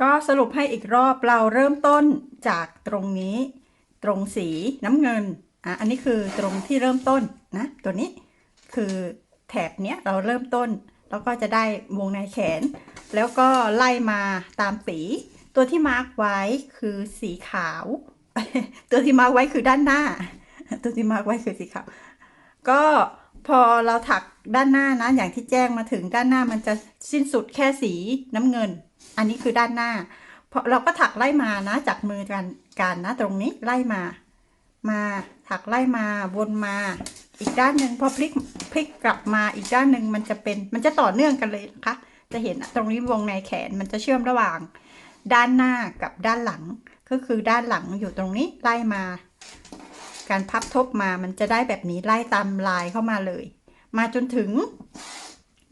ก็สรุปให้อีกรอบเราเริ่มต้นจากตรงนี้ ตรงสีน้ำเงินอะอันนี้คือตรงที่เริ่มต้นนะตัวนี้คือแถบเนี้ยเราเริ่มต้น แล้วก็จะได้วงในแขน แล้วก็ไล่มาตามสี ตัวที่มาร์กไว้คือสีขาว ตัวที่มาร์กไว้คือด้านหน้า ตัวที่มาร์กไว้คือสีขาว ก็ พอเราถักด้านหน้านะอย่างที่แจ้งมาถึงด้านหน้ามันจะสิ้นสุดแค่สีน้ำเงิน อันนี้คือด้านหน้าเพราะเราก็ถักไล่มานะจากมือกันกันนะตรงนี้ไล่มา มาถักไล่มาวนมา อีกด้านหนึ่งพอพลิกพลิกกลับมาอีกด้านหนึ่งมันจะเป็นมันจะต่อเนื่องกันเลยนะคะ จะเห็นตรงนี้วงในแขนมันจะเชื่อมระหว่าง ด้านหน้ากับด้านหลัง ก็คือด้านหลังอยู่ตรงนี้ไล่มา การพับทบมามันจะได้แบบนี้ไล่ตามลายเข้ามาเลย มาจนถึง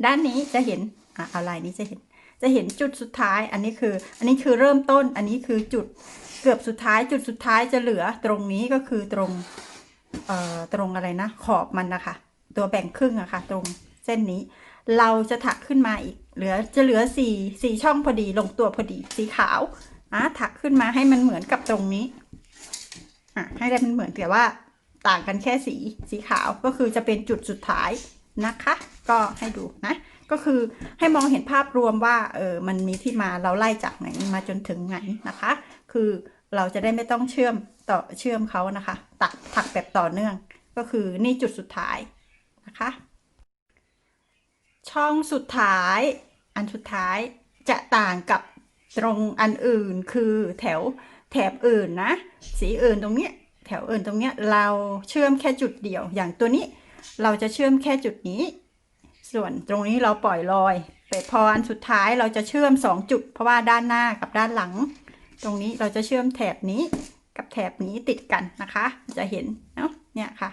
ด้านนี้จะเห็นอะอะไรนี้จะเห็น จะเห็นจุดสุดท้าย อันนี้คือ อันนี้คือเริ่มต้น อันนี้คือจุดเกือบสุดท้าย จุดสุดท้ายจะเหลือตรงนี้ก็คือตรงเอ่อตรงอะไรนะ ขอบมันนะคะ ตัวแบ่งครึ่งอะค่ะ ตรงเส้นนี้ เราจะถักขึ้นมาอีก เหลือจะเหลือสี่สี่ช่องพอดีลงตัวพอดีสีขาวอะถักขึ้นมาให้มันเหมือนกับตรงนี้ อะให้ได้มันเหมือนแต่ว่าต่างกันแค่สีสีขาวก็คือจะเป็นจุดสุดท้ายนะคะ ก็ให้ดูนะ ก็คือให้มองเห็นภาพรวมว่าเออมันมีที่มาเราไล่จากไหนมาจนถึงไหนนะคะ คือเราจะได้ไม่ต้องเชื่อมต่อเชื่อมเขานะคะ ตักถักแบบต่อเนื่อง ก็คือนี่จุดสุดท้ายนะคะ ช่องสุดท้าย อันสุดท้ายจะต่างกับตรงอันอื่นคือแถว แถบอื่นนะ สีอื่นตรงเนี้ยแถวอื่นตรงเนี้ยเราเชื่อมแค่จุดเดียว อย่างตัวนี้เราจะเชื่อมแค่จุดนี้ ส่วนตรงนี้เราปล่อยลอยแต่พออันสุดท้ายเราจะเชื่อมสองจุด เพราะว่าด้านหน้ากับด้านหลัง ตรงนี้เราจะเชื่อมแถบนี้กับแถบนี้ติดกันนะคะ จะเห็นเนาะเนี่ยค่ะ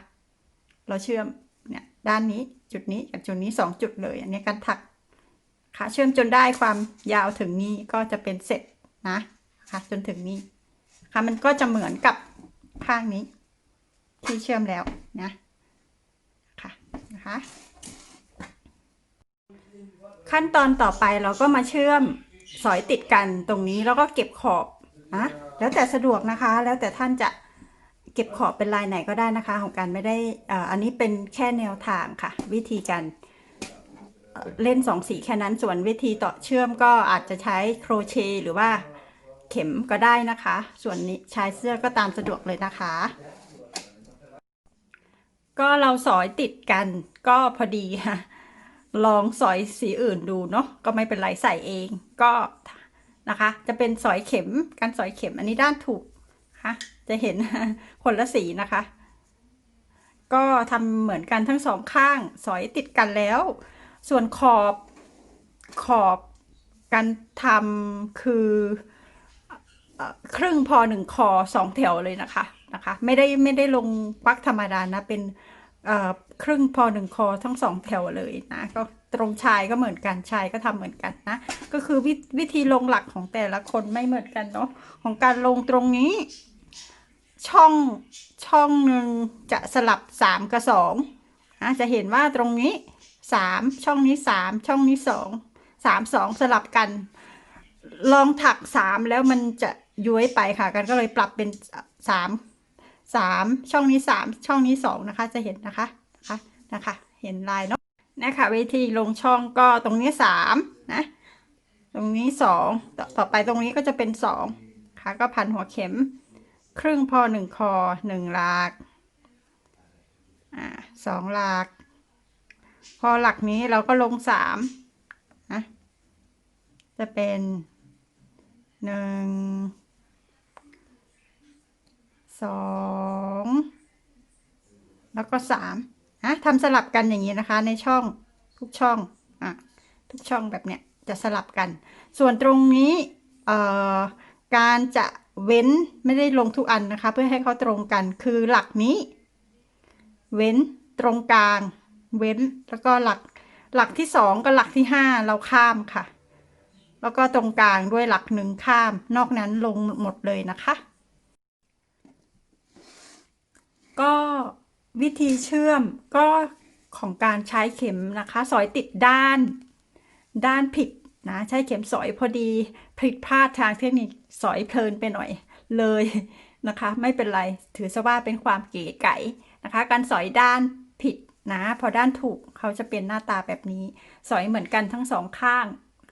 เราเชื่อมเนี่ยด้านนี้จุดนี้กับจุดนี้สองจุดเลย อันนี้การถักค่ะเชื่อมจนได้ความยาวถึงนี้ก็จะเป็นเสร็จนะค่ะจนถึงนี้ ค่ะมันก็จะเหมือนกับข้างนี้ ที่เชื่อมแล้วนะค่ะนะคะขั้นตอนต่อไปเราก็มาเชื่อมสอยติดกันตรงนี้แล้วก็เก็บขอบนะแล้วแต่สะดวกนะคะ แล้วแต่ท่านจะเก็บขอบเป็นลายไหนก็ได้นะคะ ของการไม่ได้อ่ออันนี้เป็นแค่แนวทางค่ะ วิธีการเล่นสองสีแค่นั้นส่วนวิธีต่อเชื่อมก็อาจจะใช้โครเชต์หรือว่า เข็มก็ได้นะคะ ส่วนนี้ใช้เสื้อก็ตามสะดวกเลยนะคะ ก็เราสอยติดกันก็พอดีค่ะ ลองสอยสีอื่นดูเนาะก็ไม่เป็นไรใส่เองก็นะคะ จะเป็นสอยเข็มการสอยเข็มอันนี้ด้านถูกค่ะจะเห็นคนละสีนะคะ ก็ทำเหมือนกันทั้งสองข้างสอยติดกันแล้ว ส่วนขอบขอบการทำคือเอ่อ ครึ่งพอหนึ่งคอสองแถวเลยนะคะนะคะ ไม่ได้ไม่ได้ลงปักธรรมดานะเป็นครึ่งพอหนึ่งคอทั้งสองแถวเลยนะก็ตรงชายก็เหมือนกันชายก็ทำเหมือนกันนะ ก็คือววิธีลงหลักของแต่ละคนไม่เหมือนกันเนาะของการลงตรงนี้ ช่องช่องหนึ่งจะสลับสามกับสองนะจะเห็นว่าตรงนี้สามช่องนี้สามช่องนี้สองสามสองสลับกัน ลองถักสามแล้วมันจะ ย้วยไปค่ะ กันก็เลยปรับเป็นสามสามช่องนี้สามช่องนี้สองนะคะจะเห็นนะคะนะคะนะคะ เห็นลายเนาะนะคะวิธีลงช่องก็ตรงนี้สามนะตรงนี้สองต่อต่อไปตรงนี้ก็จะเป็นสองค่ะก็พันหัวเข็ม ครึ่งพอหนึ่งคอหนึ่งหลากอ่าสองหลาก พอหลักนี้เราก็ลงสามนะจะเป็นหนึ่ง สองแล้วก็สามนะทำสลับกันอย่างนี้นะคะ ในช่องทุกช่องอะทุกช่องแบบเนี้ยจะสลับกัน ส่วนตรงนี้เอ่อการจะเว้นไม่ได้ลงทุกอันนะคะ เพื่อให้เขาตรงกันคือหลักนี้ เว้นตรงกลาง เว้นแล้วก็หลักหลักที่สองกับหลักที่ห้าเราข้ามค่ะ แล้วก็ตรงกลางด้วยหลักหนึ่งข้าม นอกนั้นลงหมดเลยนะคะ ก็วิธีเชื่อมก็ของการใช้เข็มนะคะ สอยติดด้าน ด้านผิดนะใช้เข็มสอยพอดีผิดพลาดทางเทคนิคสอยเพลินไปหน่อยเลยนะคะ ไม่เป็นไรถือซะว่าเป็นความเก๋ไก๋นะคะ การสอยด้านผิดนะพอด้านถูกเขาจะเป็นหน้าตาแบบนี้ สอยเหมือนกันทั้งสองข้าง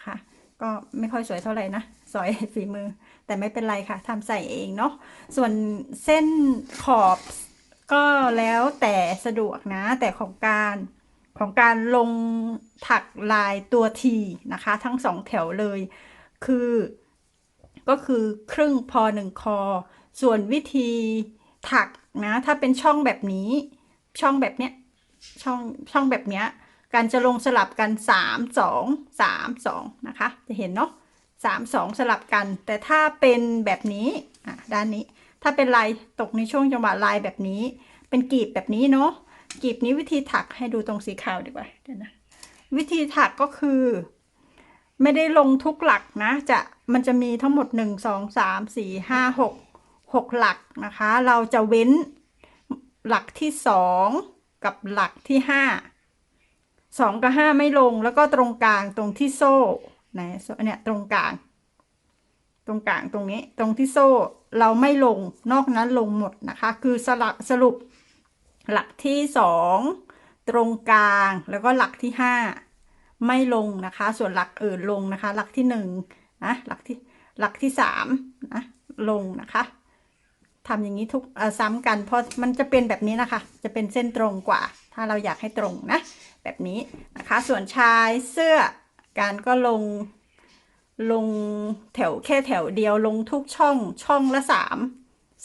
ค่ะ ก็ไม่ค่อยสวยเท่าไหร่นะสอยฝีมือ แต่ไม่เป็นไรค่ะทำใส่เองเนาะส่วนเส้นขอบ ก็แล้วแต่สะดวกนะ แต่ของการของการลงถักลายตัวทีนะคะ ทั้งสองแถวเลย คือ ก็คือครึ่งพอหนึ่งคอ ส่วนวิธีถักนะ ถ้าเป็นช่องแบบนี้ ช่องแบบเนี้ยช่องช่องแบบเนี้ยการจะลงสลับกันสามสองสามสองนะคะ จะเห็นเนาะสามสองสลับกัน แต่ถ้าเป็นแบบนี้อะด้านนี้ ถ้าเป็นลายตกในช่วงจังหวะลายแบบนี้ เป็นกีบแบบนี้เนาะกีบนี้วิธีถักให้ดูตรงสีขาวดีกว่าเดี๋ยวนะวิธีถักก็คือ ไม่ได้ลงทุกหลักนะ จะมันจะมีทั้งหมดหนึ่งสองสามสี่ห้าหกหกหลักนะคะ เราจะเว้นหลักที่สองกับหลักที่ห้าสองกับห้าไม่ลงแล้วก็ตรงกลางตรงที่โซ่นะเนี่ยตรงกลาง ตรงกลางตรงนี้ตรงที่โซ่ เราไม่ลงนอกนั้นลงหมดนะคะ คือสลักสรุปหลักที่สองตรงกลางแล้วก็หลักที่ห้าไม่ลงนะคะ ส่วนหลักอื่นลงนะคะ หลักที่หนึ่งนะหลักที่หลักที่สามนะลงนะคะทำอย่างนี้ทุกซ้ำกันเพราะมันจะเป็นแบบนี้นะคะ จะเป็นเส้นตรงกว่า ถ้าเราอยากให้ตรงนะ แบบนี้นะคะ ส่วนชายเสื้อการก็ลง ลงแถวแค่แถวเดียวลงทุกช่องช่องละสาม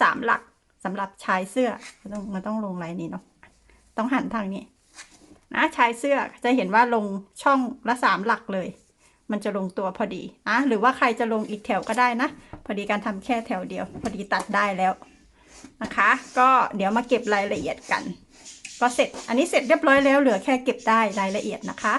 สามหลักสำหรับชายเสื้อมันต้องมันต้องลงลายนี้เนาะต้องหันทางนี้ นะชายเสื้อจะเห็นว่าลงช่องละสามหลักเลย มันจะลงตัวพอดีนะหรือว่าใครจะลงอีกแถวก็ได้นะ พอดีการทำแค่แถวเดียว พอดีตัดได้แล้วนะคะ ก็เดี๋ยวมาเก็บรายละเอียดกัน ก็เสร็จอันนี้เสร็จเรียบร้อยแล้วเหลือแค่เก็บได้รายละเอียดนะคะ